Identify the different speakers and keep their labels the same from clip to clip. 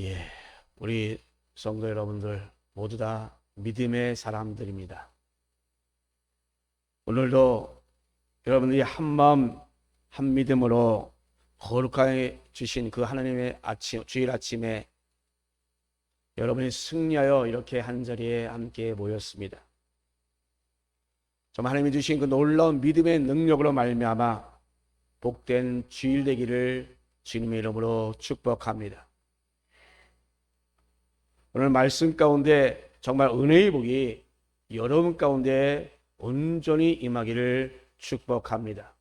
Speaker 1: 예, 우리 성도 여러분들 모두 다 믿음의 사람들입니다. 오늘도 여러분들이 한 마음 한 믿음으로 거룩하게 주신 그 하나님의 아침 주일 아침에 여러분이 승리하여 이렇게 한 자리에 함께 모였습니다. 정말 하나님이 주신 그 놀라운 믿음의 능력으로 말미암아 복된 주일 되기를 주님의 이름으로 축복합니다. 오늘 말씀 가운데 정말 은혜의 복이 여러분 가운데 온전히 임하기를 축복합니다.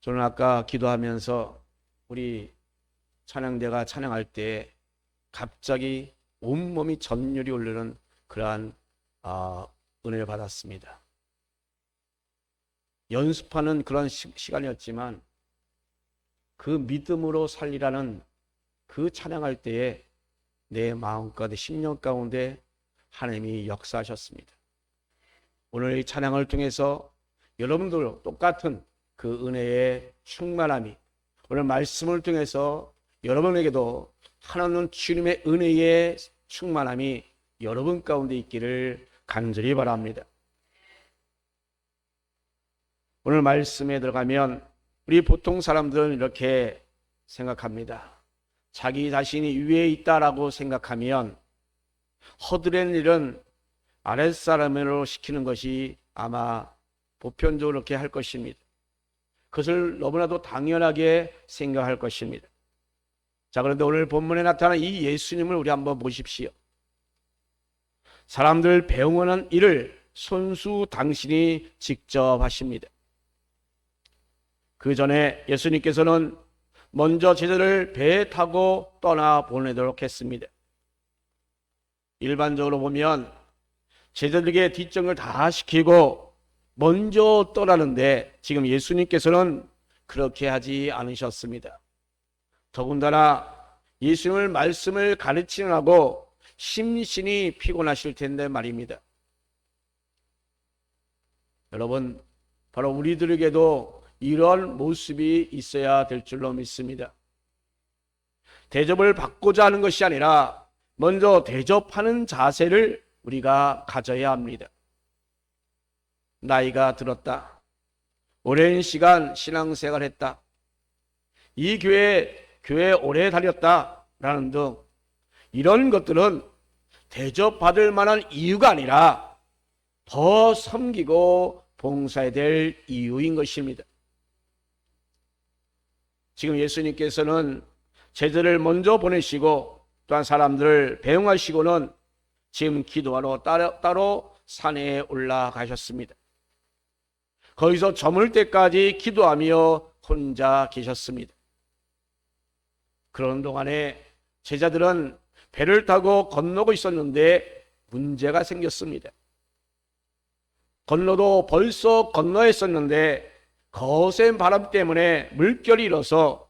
Speaker 1: 저는 아까 기도하면서 우리 찬양대가 찬양할 때 갑자기 온몸이 전율이 오르는 그러한 아, 은혜를 받았습니다. 연습하는 그런 시, 시간이었지만 그 믿음으로 살리라는 그 찬양할 때에 내 마음 가운데 심령 가운데 하나님이 역사하셨습니다. 오늘 이 찬양을 통해서 여러분들 똑같은 그 은혜의 충만함이 오늘 말씀을 통해서 여러분에게도 하나님 주님의 은혜의 충만함이 여러분 가운데 있기를 간절히 바랍니다. 오늘 말씀에 들어가면 우리 보통 사람들은 이렇게 생각합니다. 자기 자신이 위에 있다라고 생각하면 허드렛 일은 아랫사람으로 시키는 것이 아마 보편적으로 그렇게 할 것입니다. 그것을 너무나도 당연하게 생각할 것입니다. 자, 그런데 오늘 본문에 나타난 이 예수님을 우리 한번 보십시오. 사람들 배웅하는 일을 손수 당신이 직접 하십니다. 그 전에 예수님께서는 먼저 제자를 배에 타고 떠나 보내도록 했습니다. 일반적으로 보면 제자들에게 뒷정을 다 시키고 먼저 떠나는데 지금 예수님께서는 그렇게 하지 않으셨습니다. 더군다나 예수님을 말씀을 가르치느라고 심신이 피곤하실 텐데 말입니다. 여러분, 바로 우리들에게도 이런 모습이 있어야 될 줄로 믿습니다. 대접을 받고자 하는 것이 아니라 먼저 대접하는 자세를 우리가 가져야 합니다. 나이가 들었다. 오랜 시간 신앙생활 했다. 이 교회, 교회 오래 다녔다. 라는 등 이런 것들은 대접받을 만한 이유가 아니라 더 섬기고 봉사해야 될 이유인 것입니다. 지금 예수님께서는 제자를 먼저 보내시고 또한 사람들을 배웅하시고는 지금 기도하러 따로, 따로 산에 올라가셨습니다. 거기서 저물 때까지 기도하며 혼자 계셨습니다. 그런 동안에 제자들은 배를 타고 건너고 있었는데 문제가 생겼습니다. 건너도 벌써 건너야 했었는데 거센 바람 때문에 물결이 일어서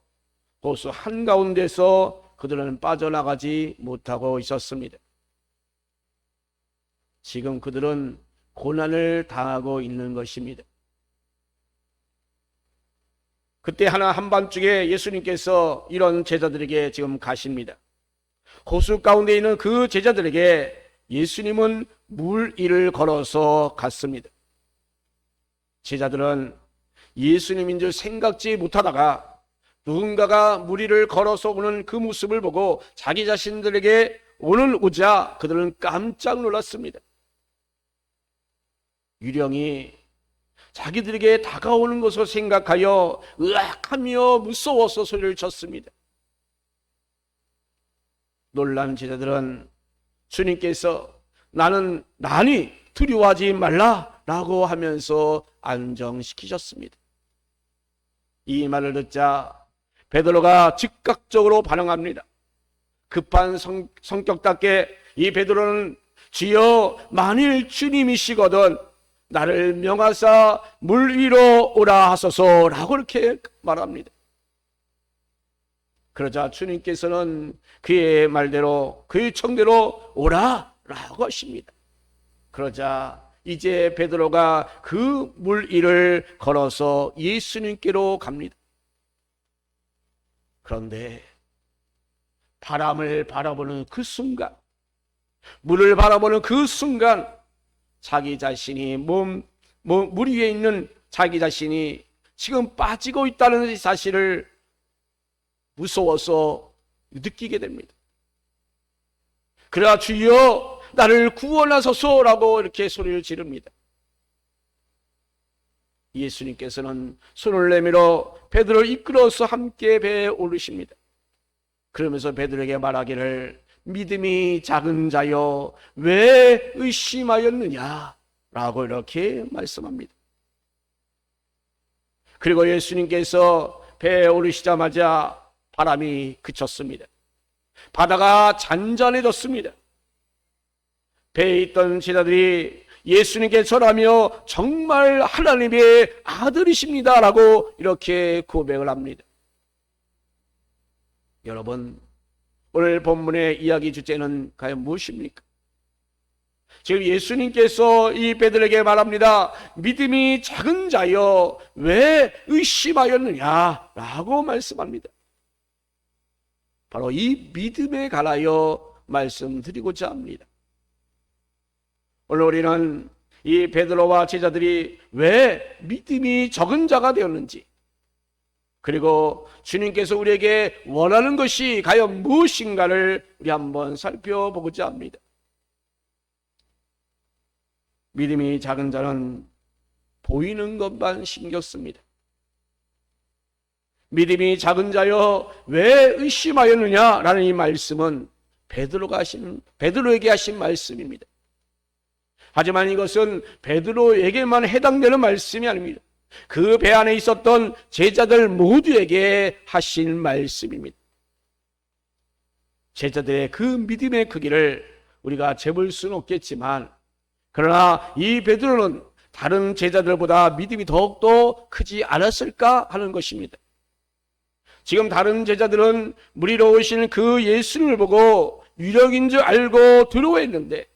Speaker 1: 호수 한가운데서 그들은 빠져나가지 못하고 있었습니다. 지금 그들은 고난을 당하고 있는 것입니다. 그때 하나 한밤중에 예수님께서 이런 제자들에게 지금 가십니다. 호수 가운데 있는 그 제자들에게 예수님은 물 위를 걸어서 갔습니다. 제자들은 예수님인 줄 생각지 못하다가 누군가가 물 위를 걸어서 오는 그 모습을 보고 자기 자신들에게 오늘 오자 그들은 깜짝 놀랐습니다. 유령이 자기들에게 다가오는 것을 생각하여 으악하며 무서워서 소리를 쳤습니다. 놀란 제자들은 주님께서 나는 난이 두려워하지 말라라고 하면서 안정시키셨습니다. 이 말을 듣자 베드로가 즉각적으로 반응합니다. 급한 성, 성격답게 이 베드로는 주여 만일 주님이시거든 나를 명하사 물 위로 오라 하소서라고 이렇게 말합니다. 그러자 주님께서는 그의 말대로 그의 청대로 오라라고 하십니다. 그러자 이제 베드로가 그 물 위를 걸어서 예수님께로 갑니다. 그런데 바람을 바라보는 그 순간, 물을 바라보는 그 순간, 자기 자신이 몸, 몸, 물 위에 있는 자기 자신이 지금 빠지고 있다는 사실을 무서워서 느끼게 됩니다. 그러나 주여 나를 구원하소서라고 이렇게 소리를 지릅니다. 예수님께서는 손을 내밀어 베드로를 이끌어서 함께 배에 오르십니다. 그러면서 베드로에게 말하기를 믿음이 작은 자여 왜 의심하였느냐 라고 이렇게 말씀합니다. 그리고 예수님께서 배에 오르시자마자 바람이 그쳤습니다. 바다가 잔잔해졌습니다. 배에 있던 제자들이 예수님께 절하며 정말 하나님의 아들이십니다라고 이렇게 고백을 합니다. 여러분, 오늘 본문의 이야기 주제는 과연 무엇입니까? 지금 예수님께서 이 베들에게 말합니다. 믿음이 작은 자여 왜 의심하였느냐? 라고 말씀합니다. 바로 이 믿음에 관하여 말씀드리고자 합니다. 오늘 우리는 이 베드로와 제자들이 왜 믿음이 적은 자가 되었는지 그리고 주님께서 우리에게 원하는 것이 과연 무엇인가를 우리 한번 살펴보고자 합니다. 믿음이 작은 자는 보이는 것만 신경 씁니다. 믿음이 작은 자여 왜 의심하였느냐라는 이 말씀은 베드로가 하신 베드로에게 하신 말씀입니다. 하지만 이것은 베드로에게만 해당되는 말씀이 아닙니다. 그 배 안에 있었던 제자들 모두에게 하신 말씀입니다. 제자들의 그 믿음의 크기를 우리가 재볼 수는 없겠지만 그러나 이 베드로는 다른 제자들보다 믿음이 더욱더 크지 않았을까 하는 것입니다. 지금 다른 제자들은 무리로 오신 그 예수님을 보고 유력인 줄 알고 두려워했는데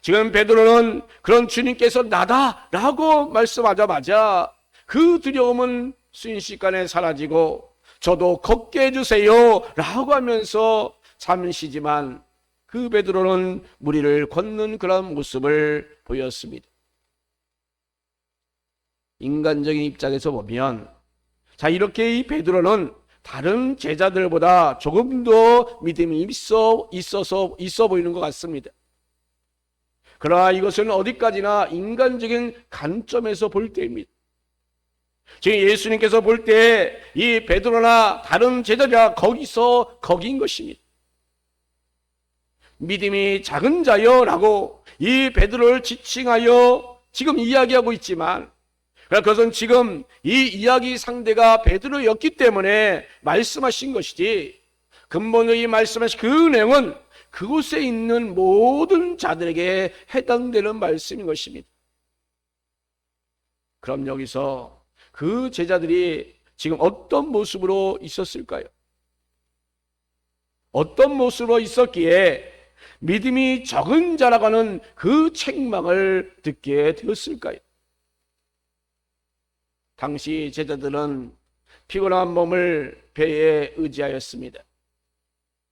Speaker 1: 지금 베드로는 그런 주님께서 나다라고 말씀하자마자 그 두려움은 순식간에 사라지고 저도 걷게 해주세요 라고 하면서 잠시지만 그 베드로는 무리를 걷는 그런 모습을 보였습니다. 인간적인 입장에서 보면 자 이렇게 이 베드로는 다른 제자들보다 조금 더 믿음이 있어 있어서 있어 보이는 것 같습니다. 그러나 이것은 어디까지나 인간적인 관점에서 볼 때입니다. 지금 예수님께서 볼 때 이 베드로나 다른 제자가 거기서 거긴 것입니다. 믿음이 작은 자여라고 이 베드로를 지칭하여 지금 이야기하고 있지만 그것은 지금 이 이야기 상대가 베드로였기 때문에 말씀하신 것이지 근본의 이 말씀하신 그 내용은 그곳에 있는 모든 자들에게 해당되는 말씀인 것입니다. 그럼 여기서 그 제자들이 지금 어떤 모습으로 있었을까요? 어떤 모습으로 있었기에 믿음이 적은 자라고 하는 그 책망을 듣게 되었을까요? 당시 제자들은 피곤한 몸을 배에 의지하였습니다.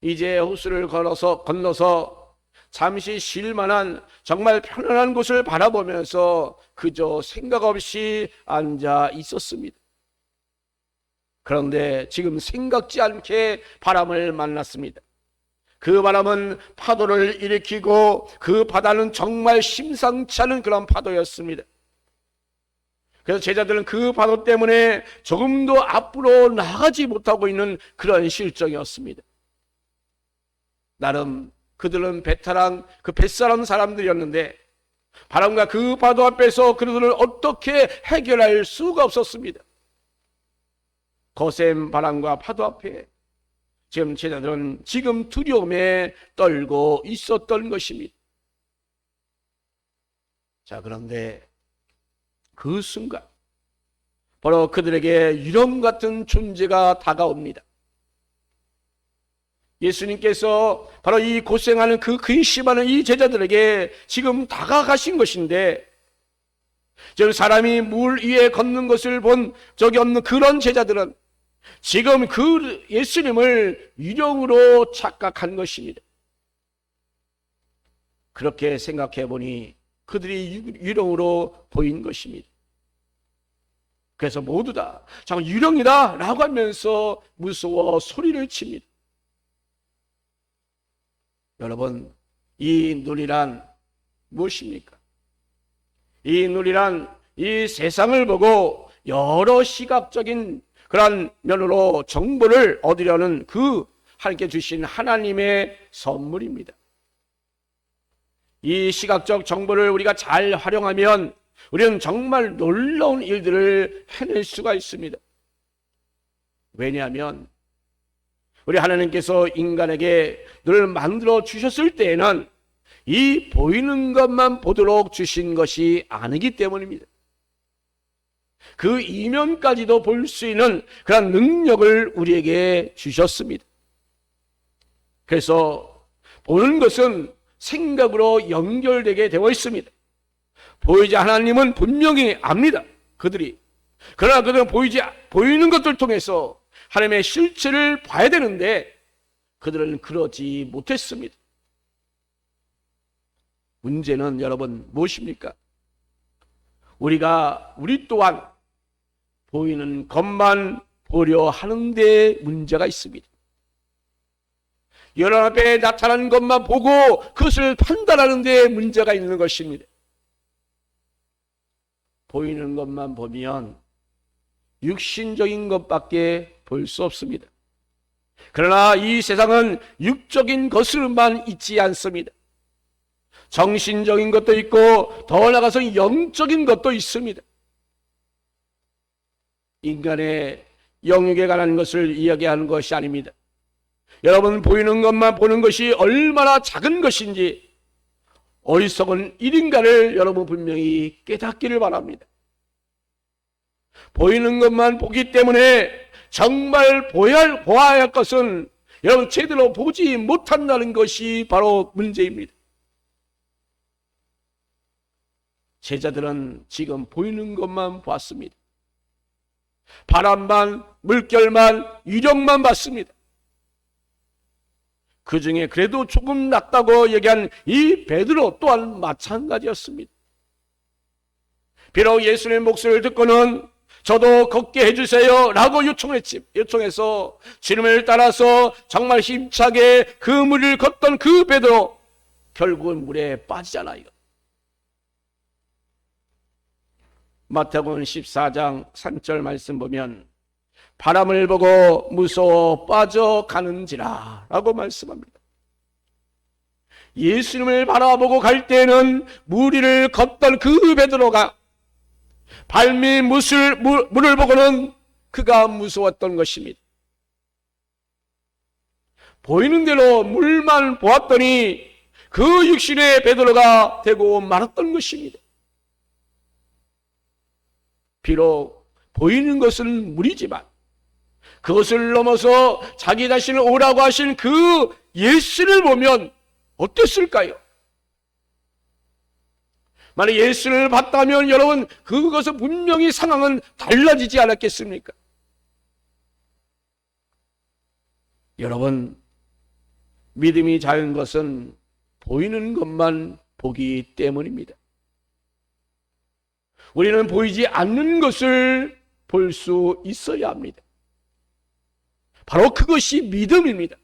Speaker 1: 이제 호수를 걸어서 건너서 잠시 쉴 만한 정말 편안한 곳을 바라보면서 그저 생각 없이 앉아 있었습니다. 그런데 지금 생각지 않게 바람을 만났습니다. 그 바람은 파도를 일으키고 그 바다는 정말 심상치 않은 그런 파도였습니다. 그래서 제자들은 그 파도 때문에 조금도 앞으로 나가지 못하고 있는 그런 실정이었습니다. 나름 그들은 베테랑 그 뱃사람 사람들이었는데 바람과 그 파도 앞에서 그들을 어떻게 해결할 수가 없었습니다. 거센 바람과 파도 앞에 지금 제자들은 지금 두려움에 떨고 있었던 것입니다. 자, 그런데 그 순간 바로 그들에게 유령 같은 존재가 다가옵니다. 예수님께서 바로 이 고생하는 그 근심하는 이 제자들에게 지금 다가가신 것인데 지금 사람이 물 위에 걷는 것을 본 적이 없는 그런 제자들은 지금 그 예수님을 유령으로 착각한 것입니다. 그렇게 생각해 보니 그들이 유- 유령으로 보인 것입니다. 그래서 모두 다 잠깐 유령이다 라고 하면서 무서워 소리를 칩니다. 여러분, 이 눈이란 무엇입니까? 이 눈이란 이 세상을 보고 여러 시각적인 그런 면으로 정보를 얻으려는 그 하나님께 주신 하나님의 선물입니다. 이 시각적 정보를 우리가 잘 활용하면 우리는 정말 놀라운 일들을 해낼 수가 있습니다. 왜냐하면 우리 하나님께서 인간에게 늘 만들어 주셨을 때에는 이 보이는 것만 보도록 주신 것이 아니기 때문입니다. 그 이면까지도 볼 수 있는 그런 능력을 우리에게 주셨습니다. 그래서 보는 것은 생각으로 연결되게 되어 있습니다. 보이지 하나님은 분명히 압니다. 그들이. 그러나 그들은 보이지, 보이는 것들 통해서 하나님의 실체를 봐야 되는데 그들은 그러지 못했습니다. 문제는 여러분 무엇입니까? 우리가 우리 또한 보이는 것만 보려 하는데 문제가 있습니다. 앞에 나타난 것만 보고 그것을 판단하는 데 문제가 있는 것입니다. 보이는 것만 보면 육신적인 것밖에 볼 수 없습니다. 그러나 이 세상은 육적인 것을만 있지 않습니다. 정신적인 것도 있고 더 나아가서 영적인 것도 있습니다. 인간의 영역에 관한 것을 이야기하는 것이 아닙니다. 여러분 보이는 것만 보는 것이 얼마나 작은 것인지 어리석은 일인가를 여러분 분명히 깨닫기를 바랍니다. 보이는 것만 보기 때문에 정말 할, 보아야 할 것은 여러분 제대로 보지 못한다는 것이 바로 문제입니다. 제자들은 지금 보이는 것만 봤습니다. 바람만, 물결만, 유령만 봤습니다. 그 중에 그래도 조금 낫다고 얘기한 이 베드로 또한 마찬가지였습니다. 비록 예수님의 목소리를 듣고는 저도 걷게 해주세요 라고 요청했지, 요청해서 주님을 따라서 정말 힘차게 그 물을 걷던 그 베드로 결국은 물에 빠지잖아요. 마태복음 14장 3절 말씀 보면 바람을 보고 무서워 빠져가는지라 라고 말씀합니다. 예수님을 바라보고 갈 때는 무리를 걷던 그 베드로가 물을, 물, 물을 보고는 그가 무서웠던 것입니다. 보이는 대로 물만 보았더니 그 육신의 베드로가 되고 말았던 것입니다. 비록 보이는 것은 물이지만 그것을 넘어서 자기 자신을 오라고 하신 그 예수를 보면 어땠을까요? 만약 예수를 봤다면 여러분 그것은 분명히 상황은 달라지지 않았겠습니까? 여러분 믿음이 작은 것은 보이는 것만 보기 때문입니다. 우리는 보이지 않는 것을 볼 수 있어야 합니다. 바로 그것이 믿음입니다.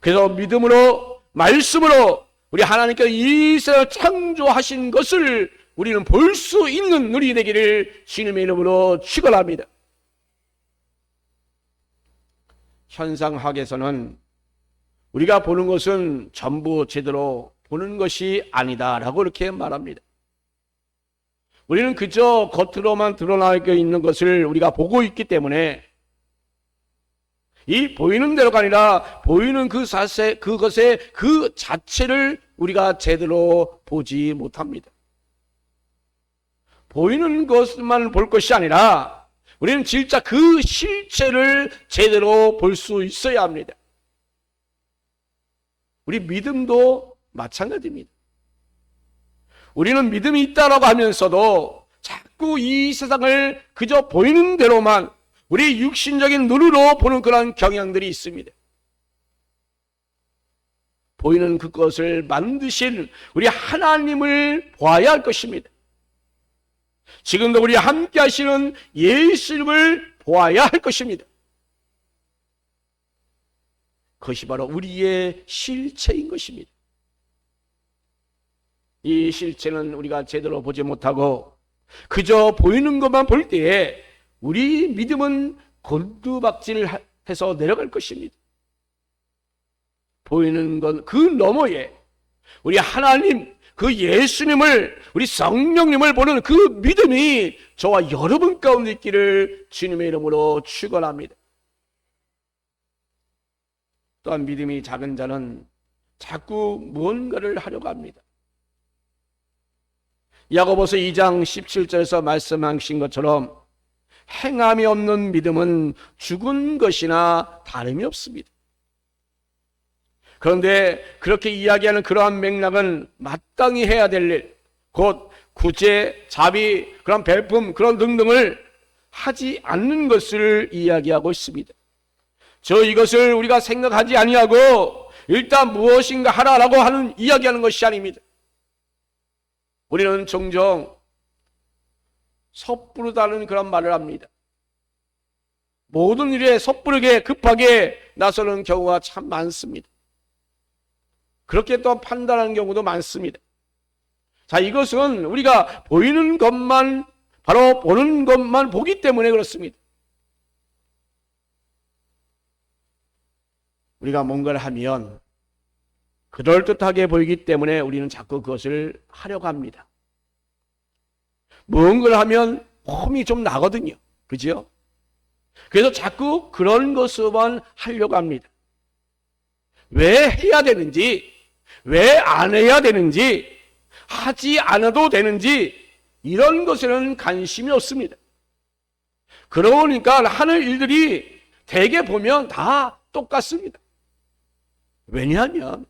Speaker 1: 그래서 믿음으로, 말씀으로 우리 하나님께서 이 세상을 창조하신 것을 우리는 볼 수 있는 누리 되기를 주님의 이름으로 축원합니다. 현상학에서는 우리가 보는 것은 전부 제대로 보는 것이 아니다라고 이렇게 말합니다. 우리는 그저 겉으로만 드러나 있는 것을 우리가 보고 있기 때문에 이 보이는 대로가 아니라 보이는 그 사세, 그것의 그 자체를 우리가 제대로 보지 못합니다. 보이는 것만 볼 것이 아니라 우리는 진짜 그 실체를 제대로 볼 수 있어야 합니다. 우리 믿음도 마찬가지입니다. 우리는 믿음이 있다라고 하면서도 자꾸 이 세상을 그저 보이는 대로만 우리 육신적인 눈으로 보는 그런 경향들이 있습니다. 보이는 그것을 만드신 우리 하나님을 보아야 할 것입니다. 지금도 우리 함께 하시는 예수님을 보아야 할 것입니다. 그것이 바로 우리의 실체인 것입니다. 이 실체는 우리가 제대로 보지 못하고 그저 보이는 것만 볼 때에 우리 믿음은 곤두박질 해서 내려갈 것입니다. 보이는 건 그 너머에 우리 하나님, 그 예수님을, 우리 성령님을 보는 그 믿음이 저와 여러분 가운데 있기를 주님의 이름으로 축원합니다. 또한 믿음이 작은 자는 자꾸 무언가를 하려고 합니다. 야고보서 2장 17절에서 말씀하신 것처럼 행함이 없는 믿음은 죽은 것이나 다름이 없습니다. 그런데 그렇게 이야기하는 그러한 맥락은 마땅히 해야 될 일, 곧 구제, 자비, 그런 배품, 그런 등등을 하지 않는 것을 이야기하고 있습니다. 저 이것을 우리가 생각하지 아니하고 일단 무엇인가 하라라고 하는 이야기하는 것이 아닙니다. 우리는 종종 섣부르다는 그런 말을 합니다. 모든 일에 섣부르게 급하게 나서는 경우가 참 많습니다. 그렇게 또 판단하는 경우도 많습니다. 자, 이것은 우리가 보이는 것만, 바로 보는 것만 보기 때문에 그렇습니다. 우리가 뭔가를 하면 그럴듯하게 보이기 때문에 우리는 자꾸 그것을 하려고 합니다. 무언가를 하면 폼이 좀 나거든요. 그죠? 그래서 자꾸 그런 것만 하려고 합니다. 왜 해야 되는지, 왜 안 해야 되는지, 하지 않아도 되는지, 이런 것에는 관심이 없습니다. 그러니까 하는 일들이 대개 보면 다 똑같습니다. 왜냐하면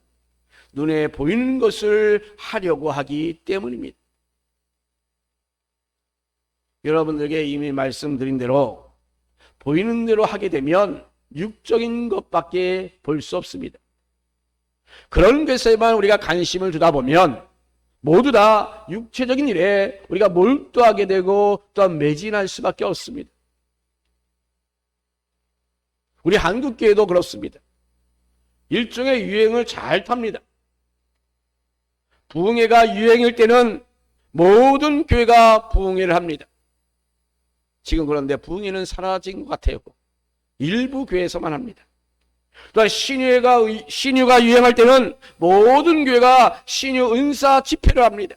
Speaker 1: 눈에 보이는 것을 하려고 하기 때문입니다. 여러분들에게 이미 말씀드린 대로 보이는 대로 하게 되면 육적인 것밖에 볼 수 없습니다. 그런 것에만 우리가 관심을 두다 보면 모두 다 육체적인 일에 우리가 몰두하게 되고 또한 매진할 수밖에 없습니다. 우리 한국교회도 그렇습니다. 일종의 유행을 잘 탑니다. 부흥회가 유행일 때는 모든 교회가 부흥회를 합니다. 지금 그런데 부흥회는 사라진 것 같아요. 일부 교회에서만 합니다. 또한 신유가 신유가 유행할 때는 모든 교회가 신유 은사 집회를 합니다.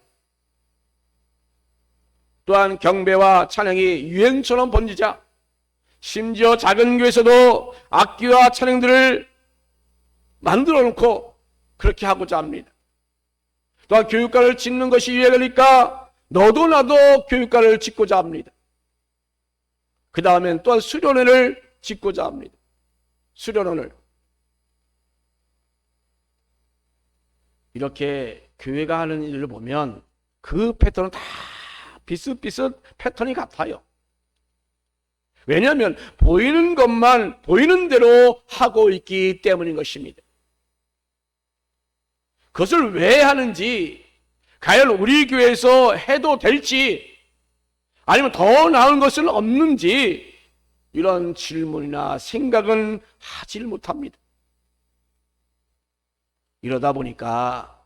Speaker 1: 또한 경배와 찬양이 유행처럼 번지자 심지어 작은 교회에서도 악기와 찬양들을 만들어 놓고 그렇게 하고자 합니다. 또한 교육과를 짓는 것이 유행이니까 너도 나도 교육과를 짓고자 합니다. 그 다음엔 또한 수련회를 짓고자 합니다. 수련원을. 이렇게 교회가 하는 일을 보면 그 패턴은 다 비슷비슷 패턴이 같아요. 왜냐하면 보이는 것만 보이는 대로 하고 있기 때문인 것입니다. 그것을 왜 하는지, 과연 우리 교회에서 해도 될지, 아니면 더 나은 것은 없는지, 이런 질문이나 생각은 하질 못합니다. 이러다 보니까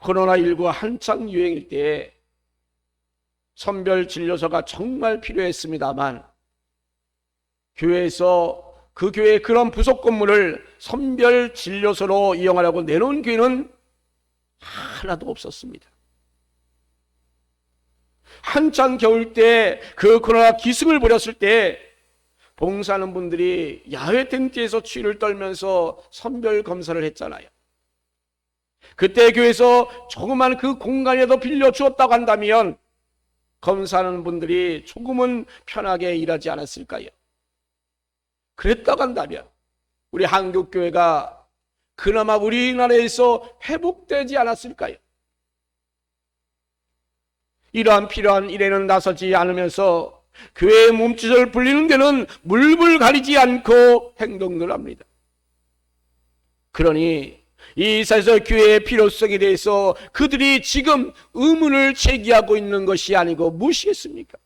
Speaker 1: 코로나19 한창 유행일 때 선별 진료소가 정말 필요했습니다만 교회에서 그 교회의 그런 부속 건물을 선별 진료소로 이용하려고 내놓은 교회는 하나도 없었습니다. 한창 겨울 때 그 코로나 기승을 부렸을 때 봉사하는 분들이 야외 텐트에서 추위를 떨면서 선별 검사를 했잖아요. 그때 교회에서 조그만 그 공간에도 빌려 주었다고 한다면 검사하는 분들이 조금은 편하게 일하지 않았을까요? 그랬다고 한다면 우리 한국 교회가 그나마 우리나라에서 회복되지 않았을까요? 이러한 필요한 일에는 나서지 않으면서 교회의 몸짓을 불리는 데는 물불 가리지 않고 행동을 합니다. 그러니 이 사에서 교회의 필요성에 대해서 그들이 지금 의문을 제기하고 있는 것이 아니고 무엇이겠습니까?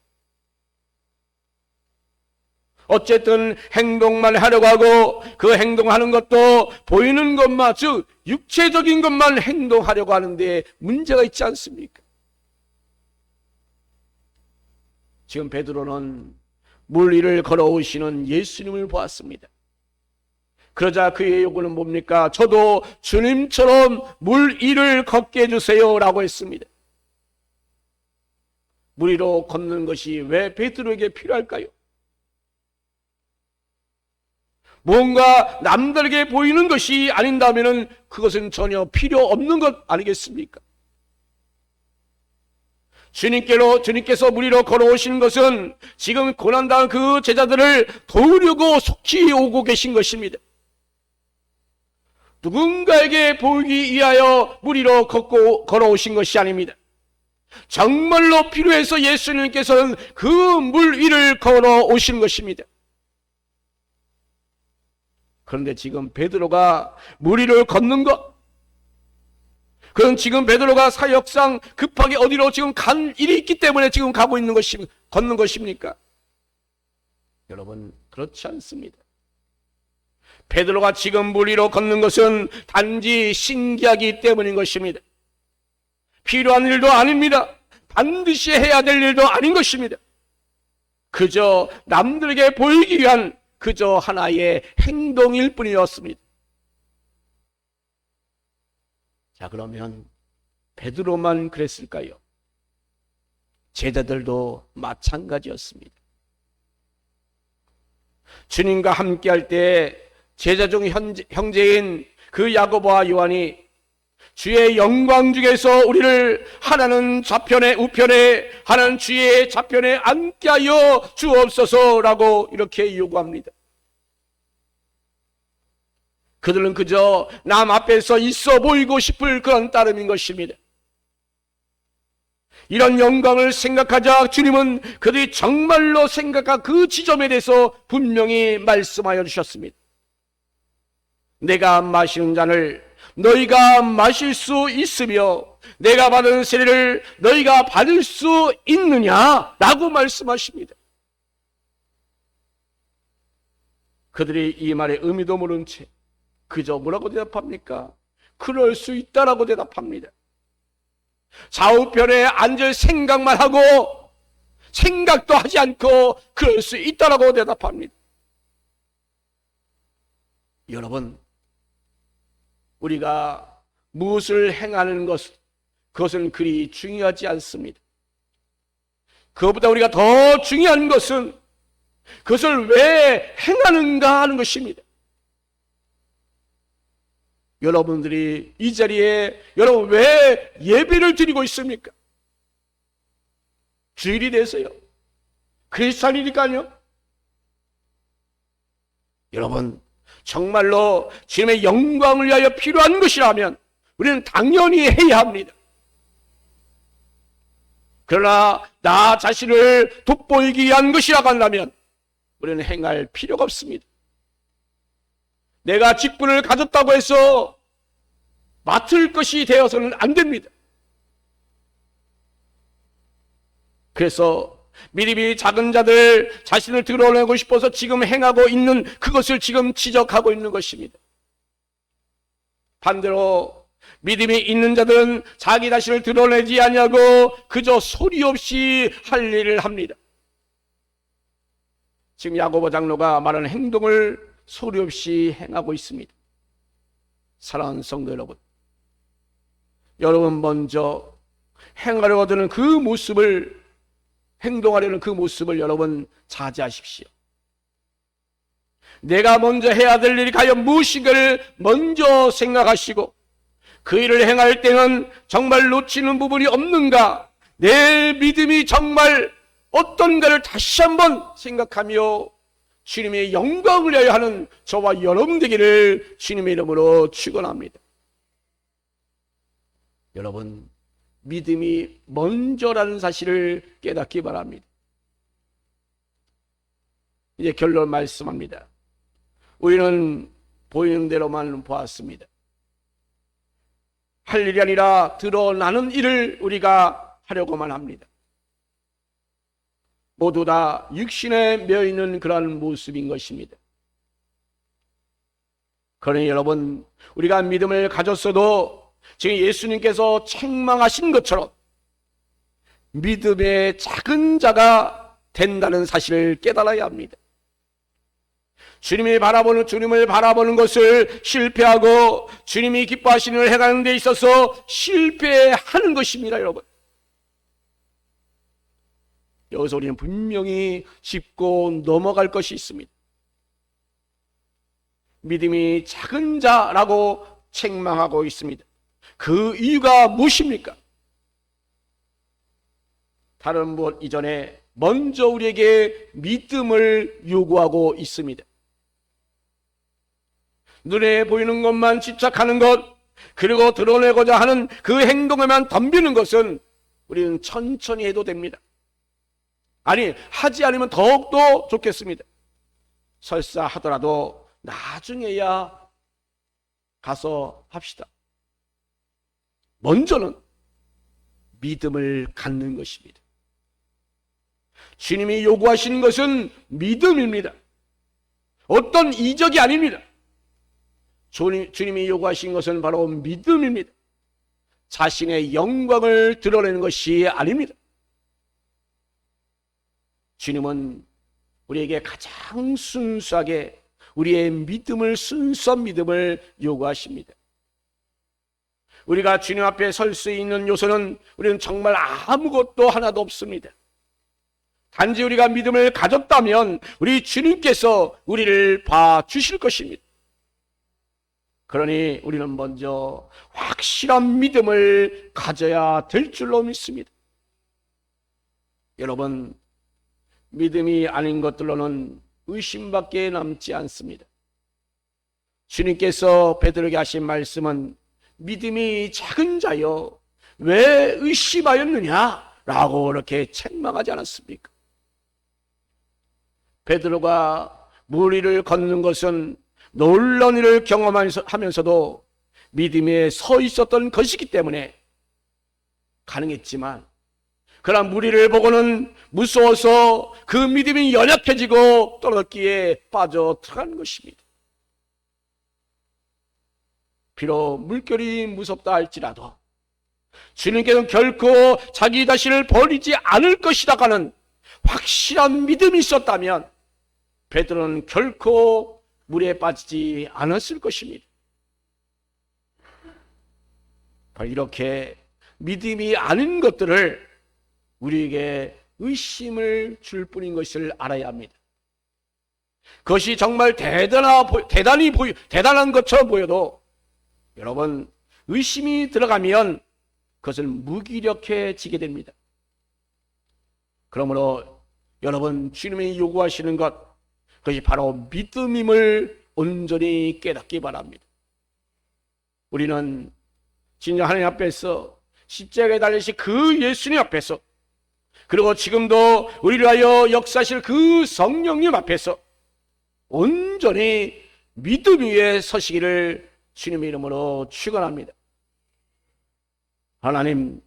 Speaker 1: 어쨌든 행동만 하려고 하고 그 행동하는 것도 보이는 것만 즉 육체적인 것만 행동하려고 하는데 문제가 있지 않습니까? 지금 베드로는 물 위를 걸어오시는 예수님을 보았습니다. 그러자 그의 요구는 뭡니까? 저도 주님처럼 물 위를 걷게 해주세요 라고 했습니다. 물 위로 걷는 것이 왜 베드로에게 필요할까요? 뭔가 남들에게 보이는 것이 아닌다면 그것은 전혀 필요 없는 것 아니겠습니까? 주님께로 주님께서 무리로 걸어오신 것은 지금 고난당한 그 제자들을 도우려고 속히 오고 계신 것입니다. 누군가에게 보이기 위하여 무리로 걷고 걸어오신 것이 아닙니다. 정말로 필요해서 예수님께서는 그 물 위를 걸어오신 것입니다. 그런데 지금 베드로가 물 위를 걷는 것, 그건 지금 베드로가 사역상 급하게 어디로 지금 간 일이 있기 때문에 지금 가고 있는 것이 걷는 것입니까? 여러분 그렇지 않습니다. 베드로가 지금 물 위로 걷는 것은 단지 신기하기 때문인 것입니다. 필요한 일도 아닙니다. 반드시 해야 될 일도 아닌 것입니다. 그저 남들에게 보이기 위한 그저 하나의 행동일 뿐이었습니다. 자, 그러면 베드로만 그랬을까요? 제자들도 마찬가지였습니다. 주님과 함께 할 때 제자 중 형제, 형제인 그 야고보와 요한이 주의 영광 중에서 우리를 하나는 좌편에 우편에 하나는 주의 좌편에 앉게 하여 주옵소서라고 이렇게 요구합니다. 그들은 그저 남 앞에서 있어 보이고 싶을 그런 따름인 것입니다. 이런 영광을 생각하자 주님은 그들이 정말로 생각한 그 지점에 대해서 분명히 말씀하여 주셨습니다. 내가 마시는 잔을 너희가 마실 수 있으며 내가 받은 세례를 너희가 받을 수 있느냐? 라고 말씀하십니다. 그들이 이 말의 의미도 모른 채 그저 뭐라고 대답합니까? 그럴 수 있다라고 대답합니다. 좌우편에 앉을 생각만 하고 생각도 하지 않고 그럴 수 있다라고 대답합니다. 여러분, 우리가 무엇을 행하는 것, 그것은 그리 중요하지 않습니다. 그것보다 우리가 더 중요한 것은 그것을 왜 행하는가 하는 것입니다. 여러분들이 이 자리에 여러분 왜 예배를 드리고 있습니까? 주일이 돼서요. 크리스찬이니까요. 여러분 정말로 주님의 영광을 위하여 필요한 것이라면 우리는 당연히 해야 합니다. 그러나 나 자신을 돋보이기 위한 것이라고 한다면 우리는 행할 필요가 없습니다. 내가 직분을 가졌다고 해서 맡을 것이 되어서는 안 됩니다. 그래서 미리미리 작은 자들 자신을 드러내고 싶어서 지금 행하고 있는 그것을 지금 지적하고 있는 것입니다. 반대로 믿음이 있는 자들은 자기 자신을 드러내지 아니하고 그저 소리 없이 할 일을 합니다. 지금 야고보 장로가 말하는 행동을 소리 없이 행하고 있습니다. 사랑하는 성도 여러분, 여러분 먼저 행하려고 드는 그 모습을 행동하려는 그 모습을 여러분 자제하십시오. 내가 먼저 해야 될 일이 과연 무엇인가를 먼저 생각하시고 그 일을 행할 때는 정말 놓치는 부분이 없는가? 내 믿음이 정말 어떤가를 다시 한번 생각하며 주님의 영광을 위하여 하는 저와 여러분 되기를 주님의 이름으로 축원합니다. 여러분 믿음이 먼저라는 사실을 깨닫기 바랍니다. 이제 결론 말씀합니다. 우리는 보이는 대로만 보았습니다. 할 일이 아니라 드러나는 일을 우리가 하려고만 합니다. 모두 다 육신에 매여 있는 그러한 모습인 것입니다. 그러니 여러분, 우리가 믿음을 가졌어도 지금 예수님께서 책망하신 것처럼 믿음의 작은 자가 된다는 사실을 깨달아야 합니다. 주님이 바라보는 주님을 바라보는 것을 실패하고 주님이 기뻐하시는 해가는 데 있어서 실패하는 것입니다, 여러분. 여기서 우리는 분명히 짚고 넘어갈 것이 있습니다. 믿음이 작은 자라고 책망하고 있습니다. 그 이유가 무엇입니까? 다른 무엇 이전에 먼저 우리에게 믿음을 요구하고 있습니다. 눈에 보이는 것만 집착하는 것, 그리고 드러내고자 하는 그 행동에만 덤비는 것은 우리는 천천히 해도 됩니다. 아니, 하지 않으면 더욱더 좋겠습니다. 설사 하더라도 나중에야 가서 합시다. 먼저는 믿음을 갖는 것입니다. 주님이 요구하시는 것은 믿음입니다. 어떤 이적이 아닙니다. 주님, 주님이 요구하신 것은 바로 믿음입니다. 자신의 영광을 드러내는 것이 아닙니다. 주님은 우리에게 가장 순수하게 우리의 믿음을 순수한 믿음을 요구하십니다. 우리가 주님 앞에 설 수 있는 요소는 우리는 정말 아무것도 하나도 없습니다. 단지 우리가 믿음을 가졌다면 우리 주님께서 우리를 봐 주실 것입니다. 그러니 우리는 먼저 확실한 믿음을 가져야 될 줄로 믿습니다. 여러분, 믿음이 아닌 것들로는 의심밖에 남지 않습니다. 주님께서 베드로에게 하신 말씀은 믿음이 작은 자여 왜 의심하였느냐? 라고 이렇게 책망하지 않았습니까? 베드로가 물 위를 걷는 것은 놀라운 일을 경험하면서도 믿음에 서 있었던 것이기 때문에 가능했지만 그러나 무리를 보고는 무서워서 그 믿음이 연약해지고 떨어졌기에 빠져 들어간 것입니다. 비록 물결이 무섭다 할지라도 주님께서는 결코 자기 자신을 버리지 않을 것이라가는 확실한 믿음이 있었다면 베드로는 결코 물에 빠지지 않았을 것입니다. 이렇게 믿음이 아닌 것들을 우리에게 의심을 줄 뿐인 것을 알아야 합니다. 그것이 정말 대단하, 대단히 보이, 대단한 것처럼 보여도 여러분 의심이 들어가면 그것은 무기력해지게 됩니다. 그러므로 여러분 주님이 요구하시는 것 그것이 바로 믿음임을 온전히 깨닫기 바랍니다. 우리는 진정 하나님 앞에서 십자가에 달리신 그 예수님 앞에서 그리고 지금도 우리를 하여 역사하실 그 성령님 앞에서 온전히 믿음 위에 서시기를 주님의 이름으로 축원합니다. 하나님